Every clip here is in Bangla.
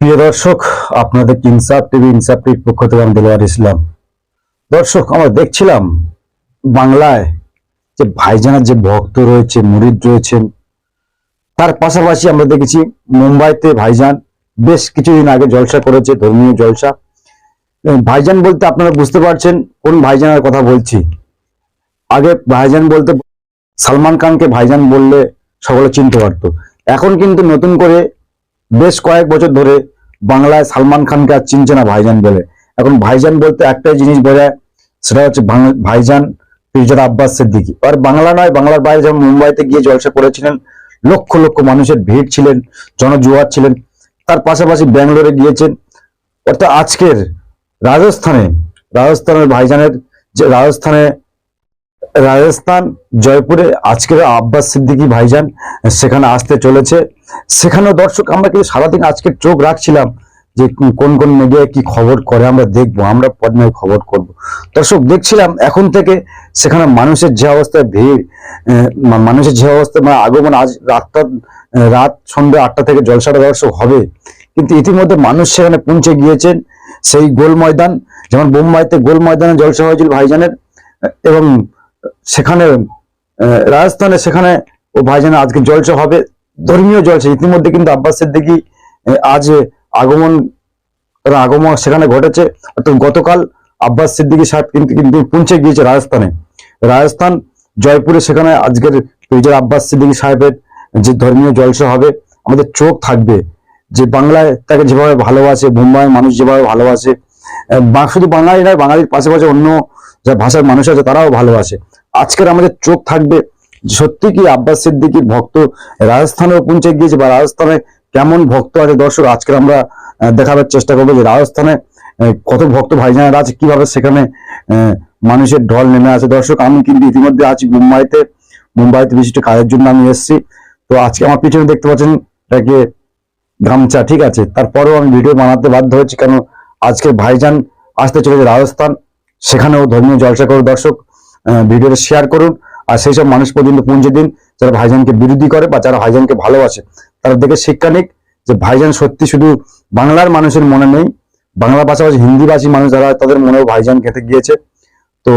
প্রিয় দর্শক, আপনাদের ইনসাফ টিভি, ইনসাফ টিভির পক্ষ থেকে আমি দেলোয়ার ইসলাম। দর্শক, আমরা দেখছিলাম বাংলায় যে ভাইজানের যে ভক্ত রয়েছে, মুরিদ রয়েছেন, তার পাশাপাশি আমরা দেখেছি মুম্বাইতে ভাইজান বেশ কিছুদিন আগে জলসা করেছে, ধর্মীয় জলসা। ভাইজান বলতে আপনারা বুঝতে পারছেন কোন ভাইজানের কথা বলছি। আগে ভাইজান বলতে সালমান খানকে ভাইজান বললে সকলে চিনতে পারতো। এখন কিন্তু নতুন করে বেশ কয়েক বছর ধরে বাংলায় সালমান খানকে আর চিনছে না ভাইজান বলে। এখন ভাইজান বলতে একটাই জিনিস বোঝায়, সেটা হচ্ছে ভাইজান পিরজাদা আব্বাস সিদ্দিকী। আর বাংলা নয়, বাংলার বাইরে যেমন মুম্বাইতে গিয়ে জলসা করেছিলেন, লক্ষ লক্ষ মানুষের ভিড় ছিলেন, জনজুয়ার ছিলেন, তার পাশাপাশি ব্যাঙ্গালোরে গিয়েছেন। অর্থাৎ আজকের রাজস্থানে, রাজস্থানের ভাইজানের যে রাজস্থানে রাজস্থান, জয়পুরে আজকের আব্বাস সিদ্দিকী ভাইজান সেখানে আসতে চলেছে। সেখানেও দর্শক, আমরা কিন্তু সারাদিন আজকে চোখ রাখছিলাম যে কোন কোন মিডিয়ায় কি খবর করে, আমরা দেখব, আমরা পদ্মায় খবর করব। দর্শক, দেখছিলাম এখন থেকে সেখানে মানুষের যে অবস্থায় ভিড় মানুষের যে অবস্থা মানে আগমন আজ রাতটা, রাত সন্ধ্যে আটটা থেকে জলসাটা দর্শক হবে। কিন্তু ইতিমধ্যে মানুষ সেখানে পৌঁছে গিয়েছেন সেই গোল ময়দান যেমন বোম্বাইতে গোল ময়দানে জলসা হয়েছিল ভাইজানের, এবং সেখানে রাজস্থানে সেখানে, ও ভাইজানের আজকে জলসা হবে, ধর্মীয় জলসা ইতিমধ্যে কিন্তু আব্বাস সিদ্দিকী আজ আগমন আগমন সেখানে ঘটেছে অর্থাৎ গতকাল আব্বাস সিদ্দিকী সাহেব কিন্তু কিন্তু পৌঁছে গিয়েছে রাজস্থানে। রাজস্থান, জয়পুরে সেখানে আজকের পিরজার আব্বাস সিদ্দিকী সাহেবের যে ধর্মীয় জলসা হবে, আমাদের চোখ থাকবে, যে বাংলায় তাকে যেভাবে ভালোবাসে, মুম্বাইয়ের মানুষ যেভাবে ভালোবাসে শুধু বাঙালি নয়, বাঙালির পাশাপাশি অন্য যা ভাষার মানুষ আছে তারাও ভালোবাসে। আজকের আমাদের চোখ থাকবে সত্যি কি আব্বাস সিদ্দিকীর ভক্ত রাজস্থানেও পৌঁছে গিয়েছে বা রাজস্থানে কেমন ভক্ত আছে? দর্শক আজকে আমরা দেখাবার চেষ্টা করব যে রাজস্থানে কত ভক্ত ভাইজানেরা আছে, কীভাবে সেখানে মানুষের ঢল নেমে আছে। দর্শক, আমি কিন্তু ইতিমধ্যে আছি মুম্বাইতে মুম্বাইতে বিশিষ্ট কাজের জন্য আমি এসেছি। তো আজকে আমার পিছনে দেখতে পাচ্ছেন এটাকে গামছা, ঠিক আছে? তারপরেও আমি ভিডিও বানাতে বাধ্য হয়েছি, কেন আজকে ভাইজান আসতে চলেছে রাজস্থান। সেখানেও ধর্মীয় জলসা করে দর্শক ভিডিওটা শেয়ার করুন। আর সেই সব মানুষ পর্যন্ত পৌঁছে দিন, যারা ভাইজানকে বিরোধী করে বা যারা ভাইজানকে ভালোবাসে। তারা দেখে শিক্ষা নিক যে ভাইজান সত্যি শুধু বাংলার মানুষের মনে নেই বাংলা পাশাপাশি হিন্দিভাষী মানুষ যারা, তাদের মনেও ভাইজান খেতে গিয়েছে। তো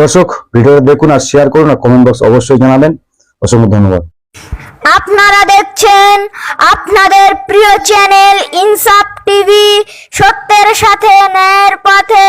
দর্শক, ভিডিওটা দেখুন আর শেয়ার করুন আর কমেন্ট বক্স অবশ্যই জানাবেন। অসংখ্য ধন্যবাদ। আপনারা দেখছেন আপনাদের প্রিয় চ্যানেল ইনসাফ টিভি সত্যের সাথে ন্যায়ের পথে।